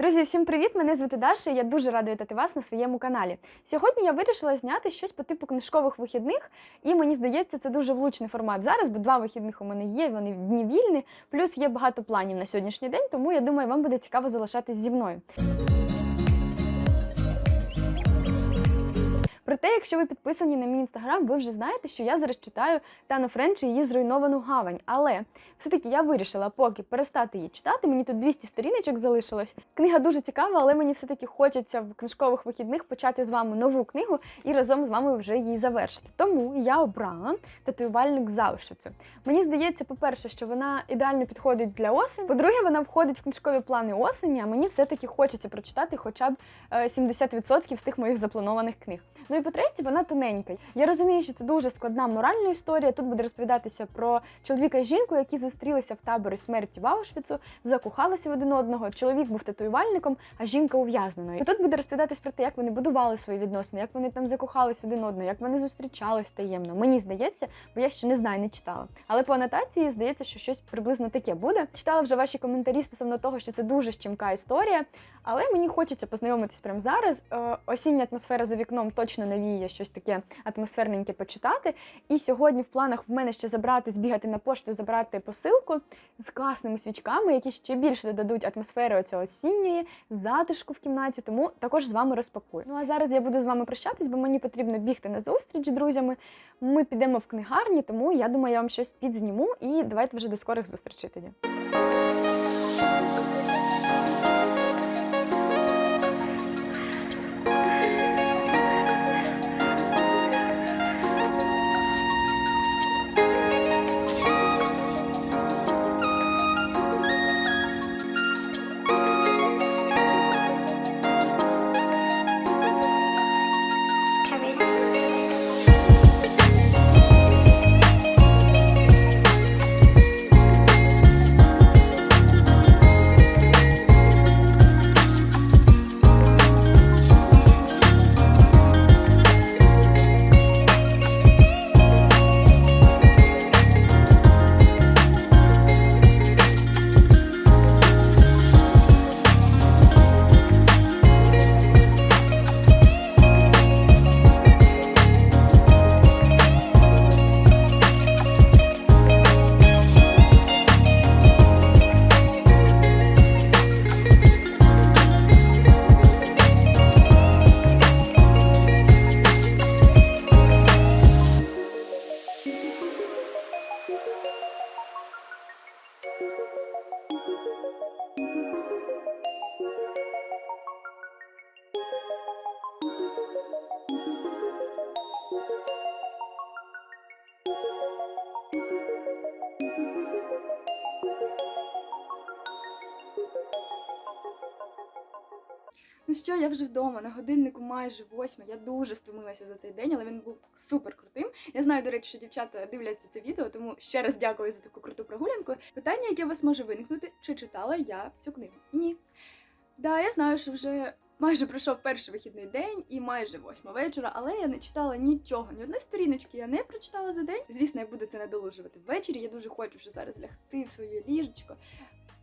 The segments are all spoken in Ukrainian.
Друзі, всім привіт! Мене звати Даша. і Я дуже рада вітати вас на своєму каналі. Сьогодні я вирішила зняти щось по типу книжкових вихідних, і мені здається, це дуже влучний формат зараз, бо два вихідних у мене є, вони дні вільні, плюс є багато планів на сьогоднішній день, тому я думаю, вам буде цікаво залишатись зі мною. Проте, якщо ви підписані на мій інстаграм, ви вже знаєте, що я зараз читаю Тану Френч і її зруйновану гавань. Але все-таки я вирішила поки перестати її читати. Мені тут 200 сторіночок залишилось. Книга дуже цікава, але мені все-таки хочеться в книжкових вихідних почати з вами нову книгу і разом з вами вже її завершити. Тому я обрала татуювальник з Аушвіцу. Мені здається, по-перше, що вона ідеально підходить для осені. По-друге, вона входить в книжкові плани осені, а мені все-таки хочеться прочитати хоча б е, 70% з тих моїх запланованих книг. Ну і по-третє, вона тоненька. Я розумію, що це дуже складна моральна історія. Тут буде розповідатися про чоловіка і жінку, які зустрілися в таборі смерті в Аушвіцу, закохалися в один одного. Чоловік був татуювальником, а жінка ув'язненою. І тут буде розповідатись про те, як вони будували свої відносини, як вони там закохались в один одного, як вони зустрічались таємно. Мені здається, бо я ще не знаю, не читала. Але по анотації здається, що щось приблизно таке буде. Читала вже ваші коментарі стосовно того, що це дуже щемка історія. Але мені хочеться познайомитись прямо зараз. Е, Осіння атмосфера за вікном точно навіє щось таке атмосферненьке почитати. І сьогодні в планах в мене ще забрати, збігати на пошту, забрати посилку з класними свічками, які ще більше додадуть атмосфери оцього осінньої, затишку в кімнаті. Тому також з вами розпакую. Ну а зараз я буду з вами прощатись, бо мені потрібно бігти на зустріч з друзями. Ми підемо в книгарні, тому я думаю, я вам щось підзніму. І давайте вже до скорих зустрічей тоді. Ну що, я вже вдома на годиннику майже восьма. Я дуже стомилася за цей день, але він був супер крутим. Я знаю, до речі, що дівчата дивляться це відео, тому ще раз дякую за таку круту прогулянку. Питання, яке у вас може виникнути, чи читала я цю книгу? Ні. Да, я знаю, що вже майже пройшов перший вихідний день і майже восьма вечора, але я не читала нічого, ні одної сторіночки я не прочитала за день. Звісно, я буду це надолужувати ввечері. Я дуже хочу вже зараз лягти в своє ліжечко,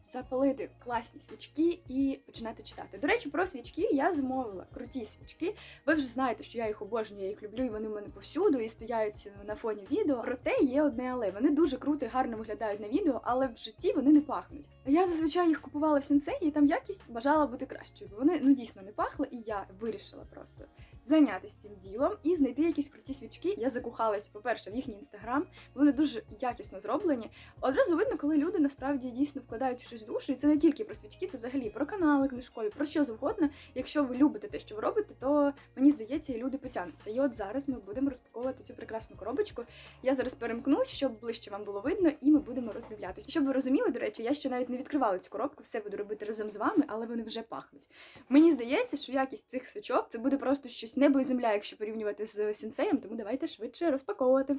запалити класні свічки і починати читати. До речі, про свічки я замовила круті свічки. Ви вже знаєте, що я їх обожнюю, я їх люблю, і вони в мене повсюду і стоять на фоні відео. Проте є одне але. Вони дуже круто і гарно виглядають на відео, але в житті вони не пахнуть. Я зазвичай їх купувала в сенсеї, і там якість бажала бути кращою, бо вони ну дійсно не пахли, і я вирішила просто. Зайнятися цим ділом і знайти якісь круті свічки. Я закохалася, по-перше, в їхній інстаграм. Вони дуже якісно зроблені. Одразу видно, коли люди насправді дійсно вкладають в щось душу. І це не тільки про свічки, це взагалі про канали книжкові, про що завгодно. Якщо ви любите те, що ви робите, то мені здається, і люди потягнуться. І от зараз ми будемо розпаковувати цю прекрасну коробочку. Я зараз перемкнусь, щоб ближче вам було видно, і ми будемо роздивлятися. Щоб ви розуміли, до речі, я ще навіть не відкривала цю коробку, все буду робити разом з вами, але вони вже пахнуть. Мені здається, що якість цих свічок це буде просто щось небо і земля, якщо порівнювати з сенсеєм, тому давайте швидше розпаковувати.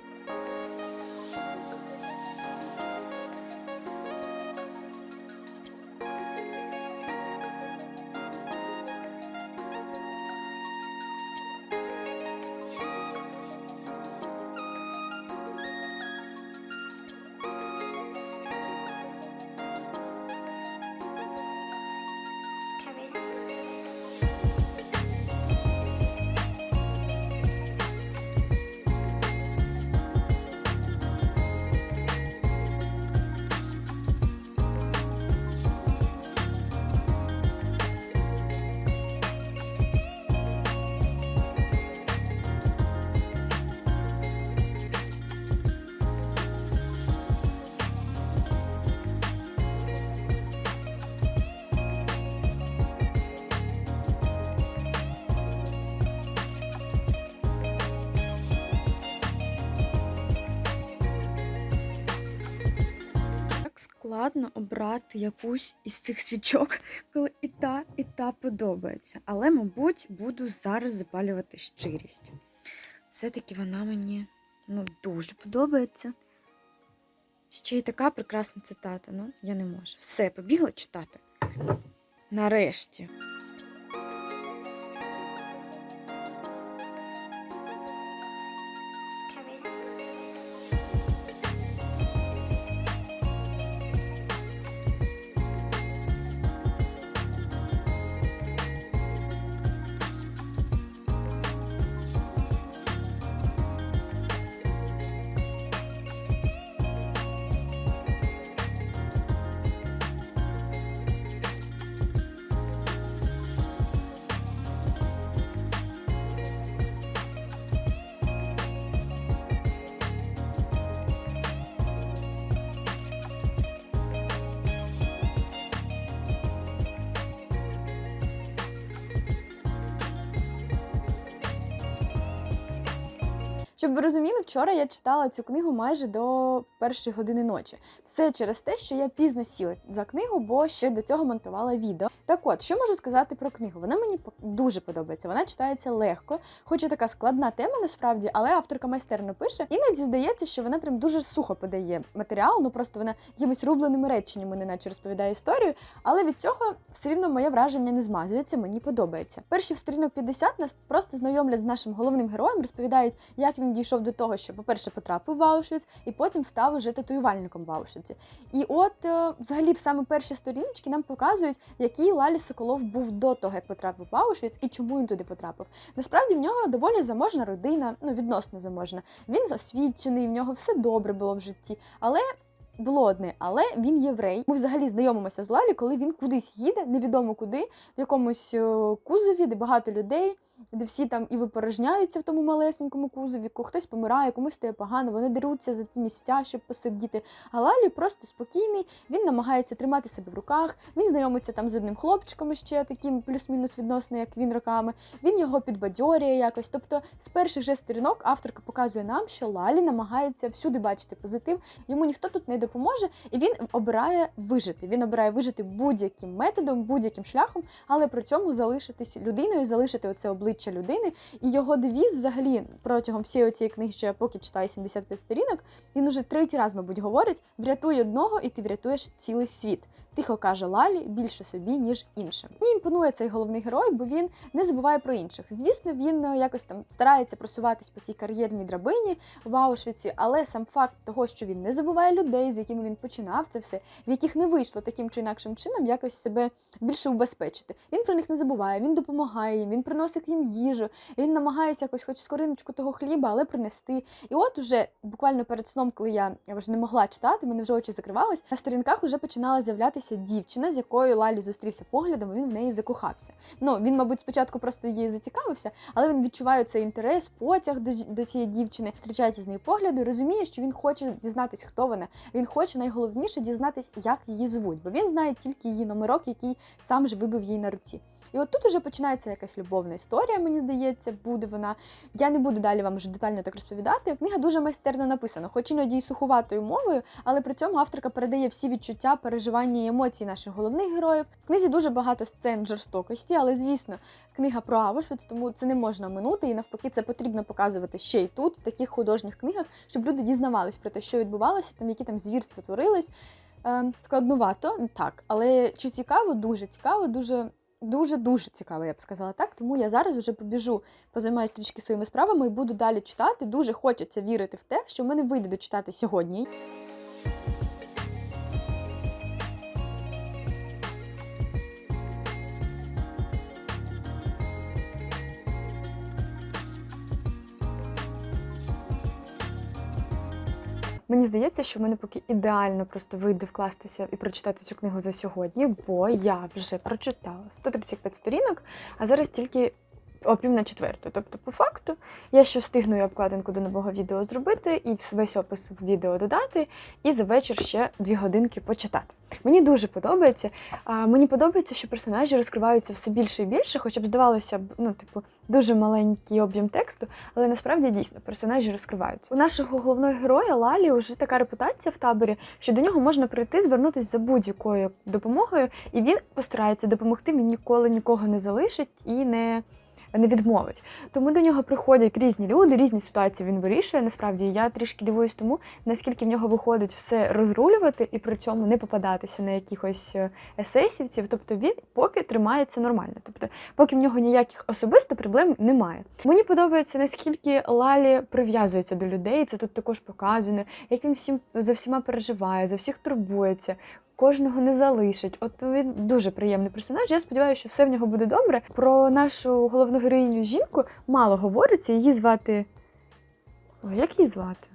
Складно обрати якусь із цих свічок, коли і та, і та подобається. Але, мабуть, буду зараз запалювати щирість. Все-таки вона мені ну, дуже подобається. Ще й така прекрасна цитата. Ну, я не можу. Все, побігла читати. Нарешті. Щоб ви розуміли, вчора я читала цю книгу майже до першої години ночі. Все через те, що я пізно сіла за книгу, бо ще до цього монтувала відео. Так от, що можу сказати про книгу? Вона мені дуже подобається. Вона читається легко, хоч і така складна тема насправді, але авторка майстерно пише. Іноді здається, що вона прям дуже сухо подає матеріал. Ну просто вона якимись рубленими реченнями, неначе розповідає історію. Але від цього все рівно моє враження не змазується. Мені подобається. Перші в сторінок 50 нас просто знайомлять з нашим головним героєм, розповідають, як він дійшов до того, що, по-перше, потрапив в Аушвіц, і потім став уже татуювальником в Аушвіці. І от, е, взагалі, саме перші сторіночки нам показують, який Лалі Соколов був до того, як потрапив в Аушвіц, і чому він туди потрапив. Насправді в нього доволі заможна родина, ну відносно заможна. Він освічений, в нього все добре було в житті, але. Було одне, але він єврей. Ми взагалі знайомимося з Лалі, коли він кудись їде, невідомо куди, в якомусь е, кузові, де багато людей, де всі там і випорожняються в тому малесенькому кузові, хтось помирає, комусь стає погано, вони деруться за ті місця, щоб посидіти. А Лалі просто спокійний, він намагається тримати себе в руках. Він знайомиться там з одним хлопчиком ще таким плюс-мінус відносно, як він роками. Він його підбадьорює якось. Тобто, з перших же сторінок авторка показує нам, що Лалі намагається всюди бачити позитив. Йому ніхто тут не допоможе, і він обирає вижити. Він обирає вижити будь-яким методом, будь-яким шляхом, але при цьому залишитись людиною, залишити оце обличчя людини. І його девіз, взагалі, протягом всієї цієї книги, що я поки читаю 75 сторінок, він уже третій раз, мабуть, говорить: врятуй одного, і ти врятуєш цілий світ. Тихо каже Лалі більше собі, ніж іншим. Мені імпонує цей головний герой, бо він не забуває про інших. Звісно, він е, якось там старається просуватись по цій кар'єрній драбині в Аушвіці, але сам факт того, що він не забуває людей, з якими він починав це все, в яких не вийшло таким чи інакшим чином якось себе більше убезпечити. Він про них не забуває, він допомагає їм, він приносить їм їжу, він намагається якось, хоч скориночку того хліба, але принести. І от уже буквально перед сном, коли я вже не могла читати, мене вже очі закривались, на сторінках вже починала з'являтися дівчина, з якою Лалі зустрівся поглядом, він в неї закохався. Ну він, мабуть, спочатку просто її зацікавився, але він відчуває цей інтерес, потяг до, до цієї дівчини, зустрічається з нею погляду, розуміє, що він хоче дізнатись, хто вона. Він хоче найголовніше дізнатись, як її звуть, бо він знає тільки її номерок, який сам же вибив їй на руці. І от тут уже починається якась любовна історія, мені здається, буде вона. Я не буду далі вам вже детально так розповідати. Книга дуже майстерно написана, хоч іноді й суховатою мовою, але при цьому авторка передає всі відчуття, переживання і емоції наших головних героїв. В книзі дуже багато сцен жорстокості, але звісно, книга про Аушвіц, тому це не можна минути, і навпаки, це потрібно показувати ще й тут, в таких художніх книгах, щоб люди дізнавались про те, що відбувалося, там які там звірства творились. Е, складнувато, так, але чи цікаво, дуже цікаво, дуже. Дуже дуже цікаво, я б сказала так. Тому я зараз вже побіжу, позаймаюся трішки своїми справами і буду далі читати. Дуже хочеться вірити в те, що в мене вийде дочитати сьогодні. Мені здається, що в мене поки ідеально просто вийде вкластися і прочитати цю книгу за сьогодні, бо я вже прочитала 135 сторінок, а зараз тільки о пів на четверту. Тобто, по факту, я ще встигну і обкладинку до нового відео зробити, і весь опис в відео додати, і за вечір ще дві годинки почитати. Мені дуже подобається. А, мені подобається, що персонажі розкриваються все більше і більше, хоча б здавалося б, ну, типу, дуже маленький об'єм тексту, але насправді дійсно персонажі розкриваються. У нашого головного героя Лалі вже така репутація в таборі, що до нього можна прийти, звернутися за будь-якою допомогою, і він постарається допомогти. Він ніколи нікого не залишить і не. Не відмовить. Тому до нього приходять різні люди, різні ситуації він вирішує. Насправді я трішки дивуюсь тому, наскільки в нього виходить все розрулювати і при цьому не попадатися на якихось е, есесівців. Тобто він поки тримається нормально. Тобто, поки в нього ніяких особисто проблем немає. Мені подобається наскільки Лалі прив'язується до людей. Це тут також показано, як він всім за всіма переживає, за всіх турбується. Кожного не залишить. От він дуже приємний персонаж. Я сподіваюся, що все в нього буде добре. Про нашу головну героїню жінку мало говориться. Її звати. О, як її звати?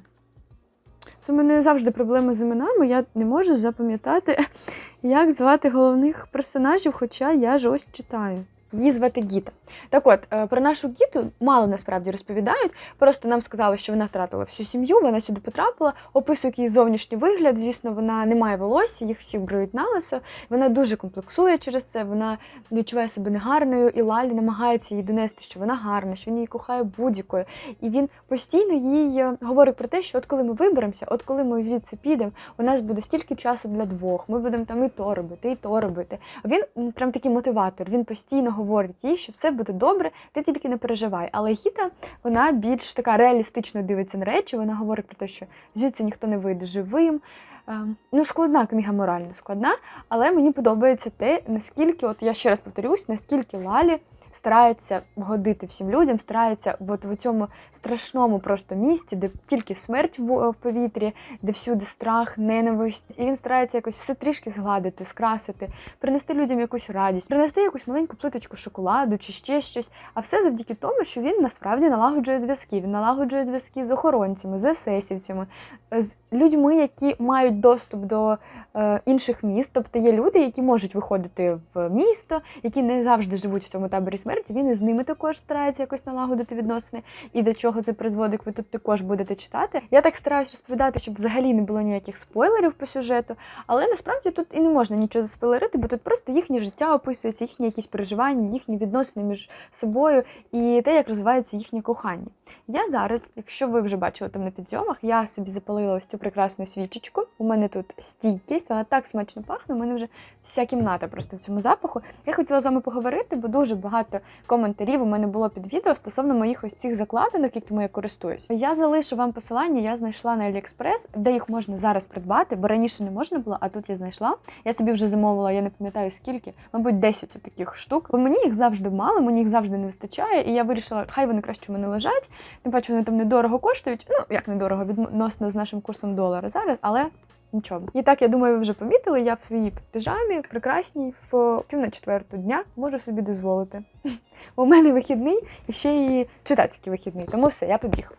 Це в мене завжди проблеми з іменами. Я не можу запам'ятати, як звати головних персонажів, хоча я ж ось читаю. Її звати Гіта. Так от, е, про нашу Гіту мало насправді розповідають. Просто нам сказали, що вона втратила всю сім'ю, вона сюди потрапила, описують її зовнішній вигляд. Звісно, вона не має волосся, їх всіх бриють на лисо. Вона дуже комплексує через це. Вона відчуває себе негарною, і Лалі намагається їй донести, що вона гарна, що він її кохає будь-якою. І він постійно їй е, говорить про те, що от коли ми виберемося, от коли ми звідси підемо, у нас буде стільки часу для двох. Ми будемо там і то робити, і то робити. Він прям такий мотиватор. Він постійно говорить їй, що все буде добре, ти тільки не переживай. Але Гіта, вона більш така реалістично дивиться на речі. Вона говорить про те, що звідси ніхто не вийде живим. Ем, Ну, складна книга морально складна, але мені подобається те, наскільки, от я ще раз повторюсь, наскільки Лалі старається вгодити всім людям, старається от в цьому страшному просто місці, де тільки смерть в повітрі, де всюди страх, ненависть. І він старається якось все трішки згладити, скрасити, принести людям якусь радість, принести якусь маленьку плиточку шоколаду чи ще щось. А все завдяки тому, що він насправді налагоджує зв'язки. Він налагоджує зв'язки з охоронцями, з есесівцями, з людьми, які мають доступ до е, інших міст. Тобто є люди, які можуть виходити в місто, які не завжди живуть в цьому таборі смерті. Він із ними також старається якось налагодити відносини. І до чого це призводить, ви тут також будете читати. Я так стараюсь розповідати, щоб взагалі не було ніяких спойлерів по сюжету. Але насправді тут і не можна нічого заспойлерити, бо тут просто їхнє життя описується, їхні якісь переживання, їхні відносини між собою і те, як розвивається їхнє кохання. Я зараз, якщо ви вже бачили там на підйомах, я собі запалила ось цю прекрасну свічечку. У мене тут стійкість, вона так смачно пахне. У мене вже вся кімната просто в цьому запаху. Я хотіла з вами поговорити, бо дуже багато коментарів у мене було під відео стосовно моїх ось цих закладинок, якими я користуюсь. Я залишу вам посилання, я знайшла на AliExpress, де їх можна зараз придбати, бо раніше не можна було, а тут я знайшла. Я собі вже замовила, я не пам'ятаю скільки, мабуть, 10 таких штук. Бо мені їх завжди мало, мені їх завжди не вистачає, і я вирішила, хай вони краще у мене лежать. Тим паче вони там недорого коштують. Ну як недорого, відносно з нашим курсом долара зараз, але. Нічого. І так, я думаю, ви вже помітили, я в своїй піжамі прекрасній в пів на четверту дня можу собі дозволити. У мене вихідний і ще і читацький вихідний, тому все, я побіг.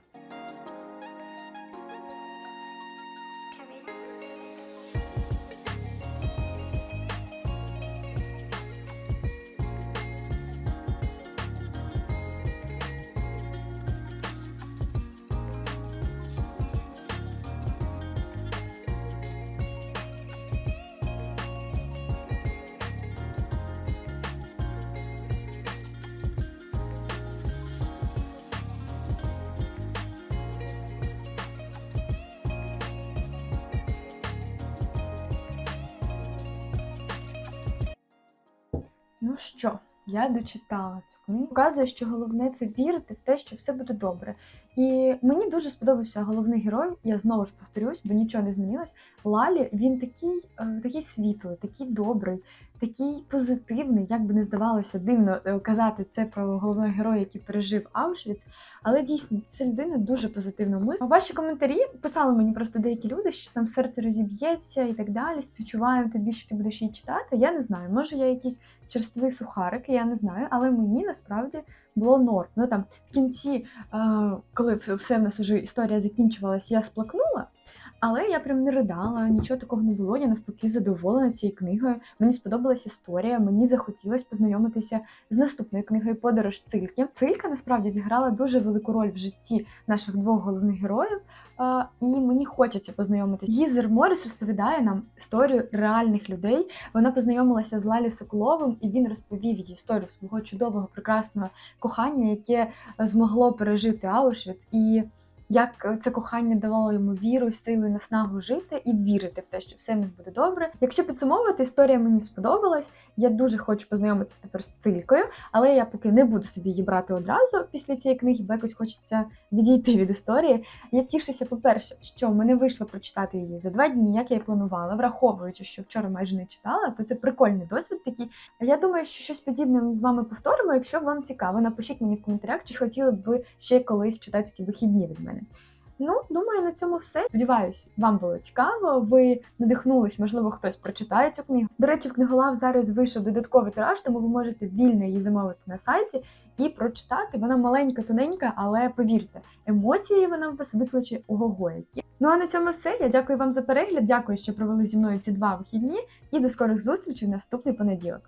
Ну що, я дочитала цю книгу. Показує, що головне це вірити в те, що все буде добре. І мені дуже сподобався головний герой. Я знову ж повторюсь, бо нічого не змінилось. Лалі він такий, е, такий світлий, такий добрий, такий позитивний, як би не здавалося дивно е, казати це про головного героя, який пережив Аушвіц. Але дійсно це людина дуже позитивно мислить. Ваші коментарі писали мені просто деякі люди, що там серце розіб'ється і так далі. Співчуваємо тобі, що ти будеш її читати. Я не знаю, може я якийсь черствий сухарик, я не знаю, але мені насправді було норм. Ну там в кінці, е, коли все в нас уже історія закінчувалась, я сплакнула. Але я прям не ридала, нічого такого не було. Я навпаки задоволена цією книгою. Мені сподобалась історія, мені захотілося познайомитися з наступною книгою Подорож Цильки. Цилька насправді зіграла дуже велику роль в житті наших двох головних героїв. І мені хочеться познайомитися. Гізер Моріс розповідає нам історію реальних людей. Вона познайомилася з Лалі Соколовим, і він розповів їй історію свого чудового, прекрасного кохання, яке е, змогло пережити Аушвіц, і як це кохання давало йому віру, силу наснагу жити і вірити в те, що все в них буде добре. Якщо підсумовувати, історія мені сподобалась. Я дуже хочу познайомитися тепер з цилькою, але я поки не буду собі її брати одразу після цієї книги, бо якось хочеться відійти від історії. Я тішуся, по-перше, що мене вийшло прочитати її за два дні, як я і планувала, враховуючи, що вчора майже не читала, то це прикольний досвід такий. Я думаю, що щось подібне ми з вами повторимо. Якщо вам цікаво, напишіть мені в коментарях, чи хотіли б ви ще колись читацькі вихідні від мене. Ну, думаю, на цьому все. Сподіваюсь, вам було цікаво. Ви надихнулись, можливо, хтось прочитає цю книгу. До речі, в книголав зараз вийшов додатковий тираж, тому ви можете вільно її замовити на сайті і прочитати. Вона маленька, тоненька, але повірте, емоції вона в вас викличе ого-го які. Ну а на цьому все. Я дякую вам за перегляд. Дякую, що провели зі мною ці два вихідні. І до скорих зустрічей в наступний понеділок.